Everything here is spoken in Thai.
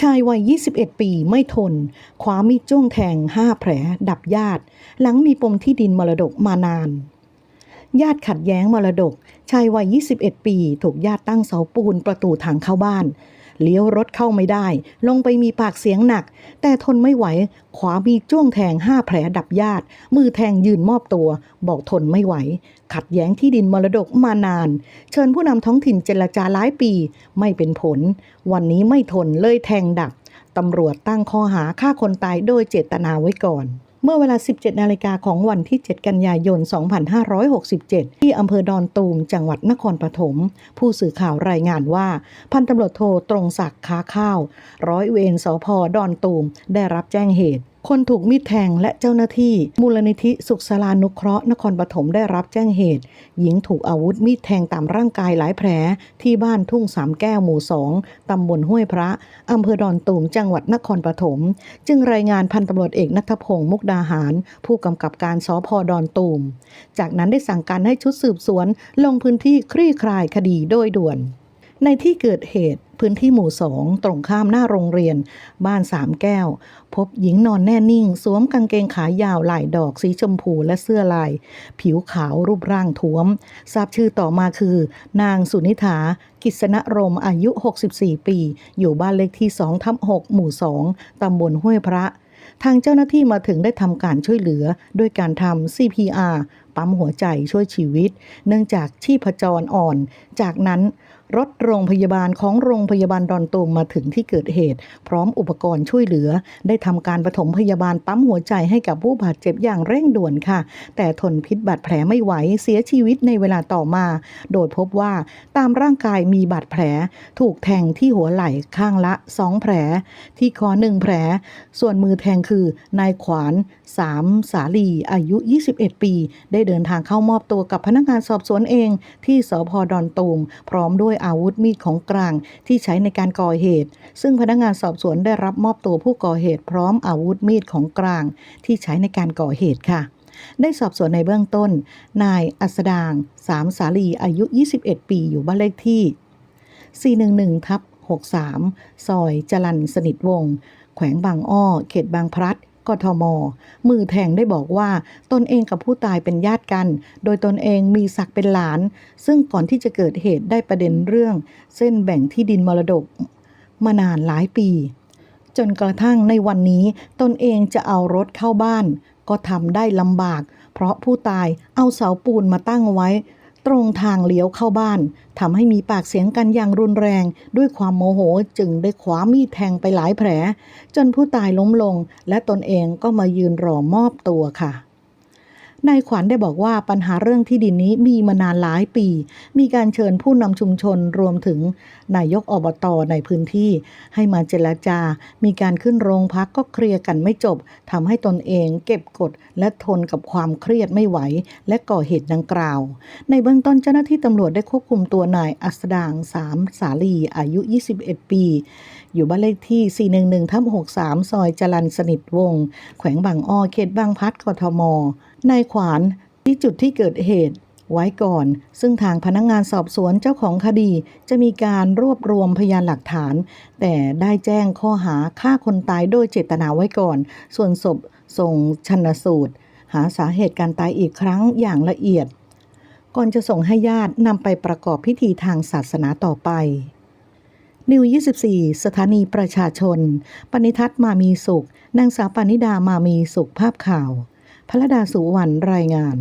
ชายวัย 21 ปีไม่ทนคว้ามีดจ้วงแทง 5 แผล ดับญาติ หลังมีปมที่ดินมรดกมานาน ญาติขัดแย้งมรดก ชายวัย 21 ปี ถูกญาติตั้งเสาปูนประตูทางเข้าบ้าน เลี้ยวรถเข้าไม่ได้ ลงไปมีปากเสียงหนัก แต่ทนไม่ไหวขวามีจ้วงแทง5แผลดับญาติ มือแทงยืนมอบตัว บอกทนไม่ไหว ขัดแย้งที่ดินมรดกมานาน เชิญผู้นำท้องถิ่นเจรจาหลายปี ไม่เป็นผล วันนี้ไม่ทนเลยแทงดับตำรวจตั้งข้อหาฆ่าคนตายโดยเจตนาไว้ก่อน เมื่อเวลา 17 นาฬิกาของวันที่ 7 กันยายน 2567 ที่อำเภอดอนตูม จังหวัดนครปฐม ผู้สื่อข่าวรายงานว่า พันตำรวจโทตรงศักดิ์ค้าข้าว ร้อยเวรสพดอนตูม ได้รับแจ้งเหตุ คนถูกมีดแทงและเจ้าหน้าที่ มูลนิธิสุขศาลานุเคราะห์นครปฐมได้รับแจ้งเหตุ หญิงถูกอาวุธมีดแทงตามร่างกายหลายแผล ที่บ้านทุ่งสามแก้วหมู่สองตำบลห้วยพระอำเภอดอนตูมจังหวัดนครปฐมจึงรายงานพันตำรวจเอกนัทพงศ์มุกดาหาร ผู้กำกับการสพดอนตูม จากนั้นได้สั่งการให้ชุดสืบสวน ลงพื้นที่คลี่คลายคดีโดยด่วน ในที่เกิดเหตุ พื้นที่หมู่สองตรงข้ามหน้าโรงเรียน บ้านสามแก้ว พบหญิงนอนแน่นิ่ง สวมกางเกงขายาวลายดอกสีชมพูและเสื้อลาย ผิวขาวรูปร่างท้วม ทราบชื่อต่อมาคือ นางสุนิธากิษณรมอายุ 64 ปี อยู่บ้านเลขที่2ทับ6หมู่ 2 ตำบลห้วยพระ ทางเจ้าหน้าที่มาถึงได้ทำการช่วยเหลือ ด้วยการทำ CPR ปั๊มหัวใจช่วยชีวิต เนื่องจากชีพจรอ่อน จากนั้น รถโรงพยาบาลของโรงพยาบาลดอนตูมมาถึงที่เกิดเหตุ พร้อมอุปกรณ์ช่วยเหลือ ได้ทำการปฐมพยาบาลปั๊มหัวใจให้กับผู้บาดเจ็บอย่างเร่งด่วนค่ะ แต่ทนพิษบาดแผลไม่ไหวเสียชีวิตในเวลาต่อมา โดยพบว่าตามร่างกายมีบาดแผล ถูกแทงที่หัวไหล่ข้างละ 2 แผล ที่คอหนึ่งแผล ส่วนมือแทงคือนายขวานสามสาลีอายุ 21 ปี ได้เดินทางเข้ามอบตัวกับพนักงานสอบสวนเอง ที่สพดอนตูมพร้อมด้วยอาวุธมีดของกลางที่ใช้ในการก่อเหตุ ซึ่งพนักงานสอบสวนได้รับมอบตัวผู้ก่อเหตุพร้อมอาวุธมีดของกลางที่ใช้ในการก่อเหตุค่ะได้สอบสวนในเบื้องต้น นายอัสดางสามสาลีอายุ 21 ปีอยู่บ้านเลขที่ 411ทับ63 ซอยจรันสนิทวงศ์แขวงบางอ้อ เขตบางพลัด กทม มือแทงได้บอกว่า ตนเองกับผู้ตายเป็นญาติกัน โดยตนเองมีศักดิ์เป็นหลาน ซึ่งก่อนที่จะเกิดเหตุได้ประเด็นเรื่อง เส้นแบ่งที่ดินมรดกมานานหลายปี จนกระทั่งในวันนี้ตนเองจะเอารถเข้าบ้าน ก็ทำได้ลำบาก เพราะผู้ตายเอาเสาปูนมาตั้งไว้ ตรงทางเลี้ยวเข้าบ้านทำให้มีปากเสียงกันอย่างรุนแรง ด้วยความโมโหจึงได้คว้ามีดแทงไปหลายแผล จนผู้ตายล้มลง และตนเองก็มายืนรอมอบตัวค่ะ นายขวัญได้บอกว่าปัญหาเรื่องที่ดินนี้มีมานานหลายปี มีการเชิญผู้นำชุมชนรวมถึงนายกอบตในพื้นที่ ให้มาเจรจา มีการขึ้นโรงพักก็เคลียร์กันไม่จบทำให้ตนเองเก็บกดและทนกับความเครียดไม่ไหว และก่อเหตุดังกล่าว ในเบื้องต้นเจ้าหน้าที่ตำรวจได้ควบคุมตัวนายอัสดางสามสาลีอายุ 21 ปี อยู่บ้านเลขที่ 411ทับ63 ซอยจรันสนิทวงศ์แขวงบางอ้อเขตบางพัดกทมนายขวานที่จุดที่เกิดเหตุไว้ก่อน ซึ่งทางพนักงงานสอบสวนเจ้าของคดี จะมีการรวบรวมพยานหลักฐาน แต่ได้แจ้งข้อหาฆ่าคนตายโดยเจตนาไว้ก่อน ส่วนศพส่งชนสูตร หาสาเหตุการตายอีกครั้งอย่างละเอียด ก่อนจะส่งให้ญาตินำไปประกอบพิธีทางศาสนาต่อไป นิว 24 สถานีประชาชน ปณิทัศน์มามีสุข นางสาวปานิดามามีสุขภาพข่าว พระดาสุวรรณรายงาน